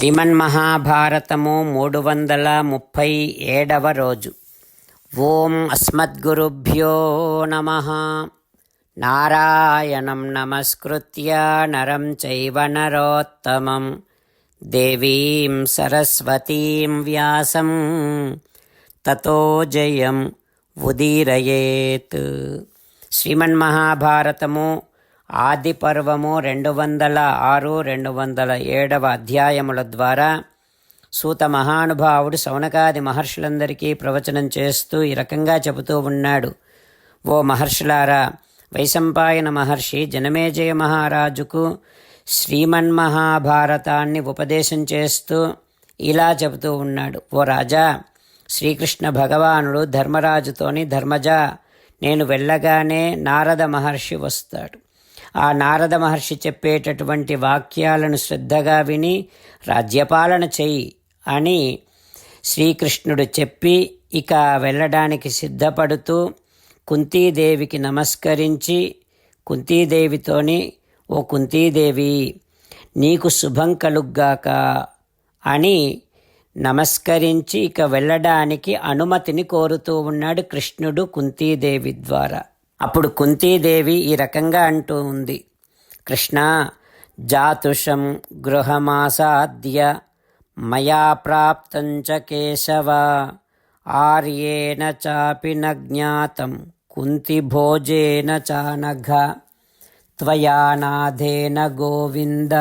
శ్రీమన్మహాభారతము మూడు వందల ముప్పై ఏడవ రోజు ఓం అస్మద్గురుభ్యో నమ నారాయణం నమస్కృత్య నరం చైవ నరోత్తమం దేవీం సరస్వతీం వ్యాసం తతో జయం ఉదీరయేత్ శ్రీమన్మహాభారతము ఆది పర్వము రెండు వందల ఆరు రెండు వందల ఏడవ అధ్యాయముల ద్వారా సూత మహానుభావుడు సౌనకాది మహర్షులందరికీ ప్రవచనం చేస్తూ ఈ రకంగా చెబుతూ ఉన్నాడు. ఓ మహర్షులారా వైశంపాయన మహర్షి జనమేజయ మహారాజుకు శ్రీమన్మహాభారతాన్ని ఉపదేశం చేస్తూ ఇలా చెబుతూ ఉన్నాడు. ఓ రాజా శ్రీకృష్ణ భగవానుడు ధర్మరాజుతోని ధర్మజ నేను వెళ్ళగానే నారద మహర్షి వస్తాడు. ఆ నారద మహర్షి చెప్పేటటువంటి వాక్యాలను శ్రద్ధగా విని రాజ్యపాలన చెయ్యి అని శ్రీకృష్ణుడు చెప్పి ఇక వెళ్ళడానికి సిద్ధపడుతూ కుంతీదేవికి నమస్కరించి కుంతీదేవితోని ఓ కుంతీదేవి నీకు శుభం కలుగ్గాక అని నమస్కరించి ఇక వెళ్ళడానికి అనుమతిని కోరుతూ ఉన్నాడు కృష్ణుడు కుంతీదేవి ద్వారా. అప్పుడు కుంతీదేవి ఈ రకంగా అంటూ ఉంది. కృష్ణ జాతుషం గృహమాసాద్య మయా ప్రాప్తం చ కేశవ ఆర్యేణ చాపి న జ్ఞాతం కుంతిభోజేన చానఘ త్వయానాథేన గోవింద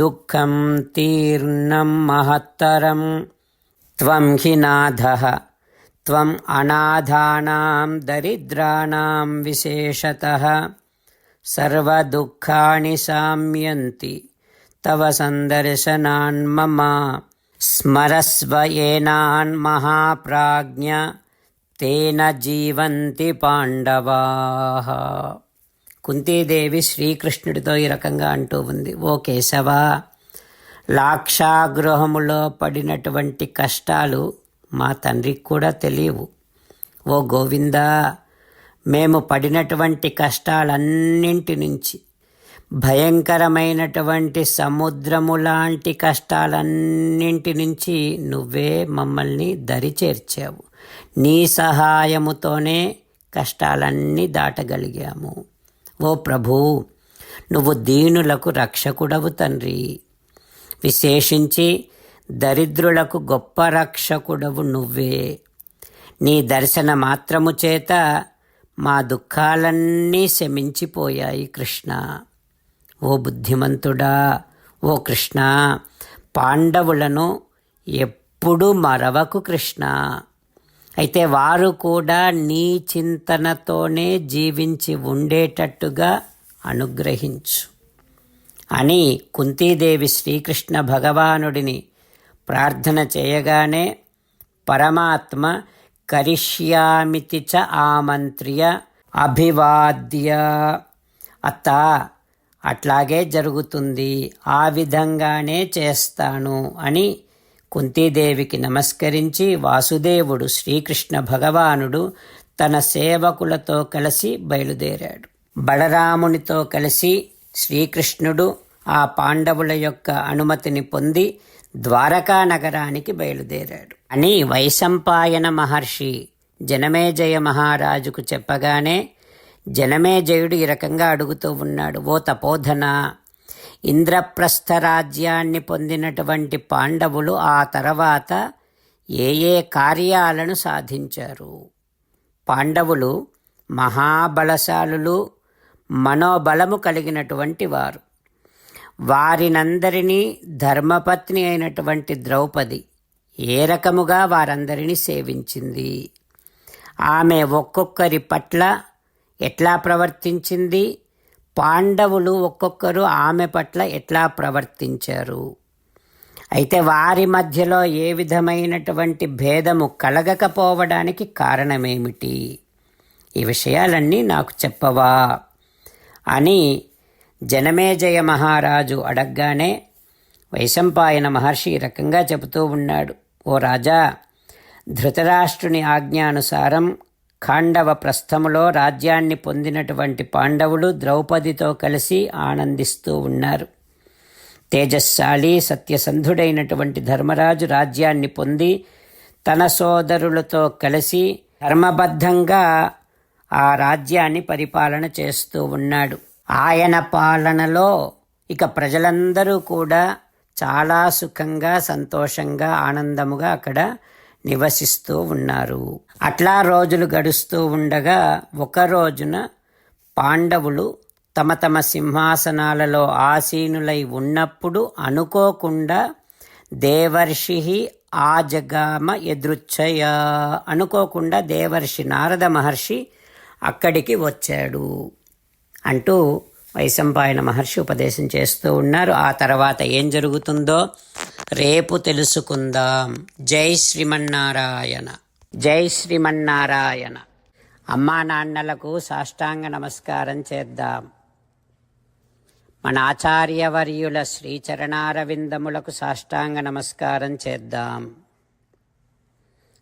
దుఃఖం తీర్ణం మహత్తరం త్వం హి నాథ। त्वम् अनाथानां दरिद्राणां विशेषतः सर्वदुःखानि शाम्यन्ति तव सन्दर्शनान् मम स्मरस्व येनान् महाप्राज्ञ तेन జీవంతి పాండవాః కుంతీదేవి శ్రీకృష్ణుడితో ఈ రకంగా అంటూ ఉంది ఓ కేశవ లాక్షాగృహములో పడినటువంటి కష్టాలు మా తండ్రికి కూడా తెలియవు. ఓ గోవిందా మేము పడినటువంటి కష్టాలన్నింటి నుంచి భయంకరమైనటువంటి సముద్రము లాంటి కష్టాలన్నింటి నుంచి నువ్వే మమ్మల్ని దరి చేర్చావు నీ సహాయముతోనే కష్టాలన్నీ దాటగలిగాము. ఓ ప్రభూ నువ్వు దీనులకు రక్షకుడవు తండ్రి. విశేషించి దరిద్రులకు గొప్ప రక్షకుడవు నువ్వే. నీ దర్శన మాత్రము చేత మా దుఃఖాలన్నీ శమించిపోయాయి కృష్ణ. ఓ బుద్ధిమంతుడా ఓ కృష్ణ పాండవులను ఎప్పుడు మరవకు కృష్ణ. అయితే వారు కూడా నీ చింతనతోనే జీవించి ఉండేటట్టుగా అనుగ్రహించు. అని కుంతీదేవి శ్రీకృష్ణ భగవానుడిని ప్రార్థన చేయగానే పరమాత్మ కరిష్యామితి చ ఆమంత్ర్య అభివాద్య. అత్త అట్లాగే జరుగుతుంది. ఆ విధంగానే చేస్తాను అని కుంతీదేవికి నమస్కరించి వాసుదేవుడు శ్రీకృష్ణ భగవానుడు తన సేవకులతో కలిసి బయలుదేరాడు. బలరామునితో కలిసి శ్రీకృష్ణుడు ఆ పాండవుల యొక్క అనుమతిని పొంది ద్వారకా నగరానికి బయలుదేరాడు. అని వైశంపాయన మహర్షి జనమేజయ మహారాజుకు చెప్పగానే జనమేజయుడు ఈ రకంగా అడుగుతూ ఉన్నాడు ఓ తపోధన ఇంద్రప్రస్థ రాజ్యాన్ని పొందినటువంటి పాండవులు ఆ తర్వాత ఏ ఏ కార్యాలను సాధించారు? పాండవులు మహాబలశాలులు మనోబలము కలిగినటువంటి వారు. వారినందరినీ ధర్మపత్ని అయినటువంటి ద్రౌపది ఏ రకముగా వారందరినీ సేవించింది? ఆమె ఒక్కొక్కరి పట్ల ఎట్లా ప్రవర్తించింది? పాండవులు ఒక్కొక్కరు ఆమె పట్ల ఎట్లా ప్రవర్తించారు? అయితే వారి మధ్యలో ఏ విధమైనటువంటి భేదము కలగకపోవడానికి కారణమేమిటి? ఈ విషయాలన్నీ నాకు చెప్పవా? అని జనమేజయ మహారాజు అడగ్గానే వైశంపాయన మహర్షి ఈ రకంగా చెబుతూ ఉన్నాడు. ఓ రాజా ధృతరాష్ట్రుని ఆజ్ఞానుసారం ఖాండవ ప్రస్థములో రాజ్యాన్ని పొందినటువంటి పాండవులు ద్రౌపదితో కలిసి ఆనందిస్తూ ఉన్నారు. తేజస్శాలి సత్యసంధుడైనటువంటి ధర్మరాజు రాజ్యాన్ని పొంది తన సోదరులతో కలిసి ధర్మబద్ధంగా ఆ రాజ్యాన్ని పరిపాలన చేస్తూ ఉన్నాడు. ఆయన పాలనలో ఇక ప్రజలందరూ కూడా చాలా సుఖంగా సంతోషంగా ఆనందముగా అక్కడ నివసిస్తూ ఉన్నారు. అట్లా రోజులు గడుస్తూ ఉండగా ఒక రోజున పాండవులు తమ తమ సింహాసనాలలో ఆసీనులై ఉన్నప్పుడు అనుకోకుండా దేవర్షి ఆజగామ ఎదృచ్ఛయ అనుకోకుండా దేవర్షి నారద మహర్షి అక్కడికి వచ్చాడు. అంటూ వైశంపాయన మహర్షి ఉపదేశం చేస్తూ ఉన్నారు. ఆ తర్వాత ఏం జరుగుతుందో రేపు తెలుసుకుందాం. జై శ్రీమన్నారాయణ. జై శ్రీమన్నారాయణ. అమ్మా నాన్నలకు సాష్టాంగ నమస్కారం చేద్దాం. మన ఆచార్యవర్యుల శ్రీచరణారవిందములకు సాష్టాంగ నమస్కారం చేద్దాం.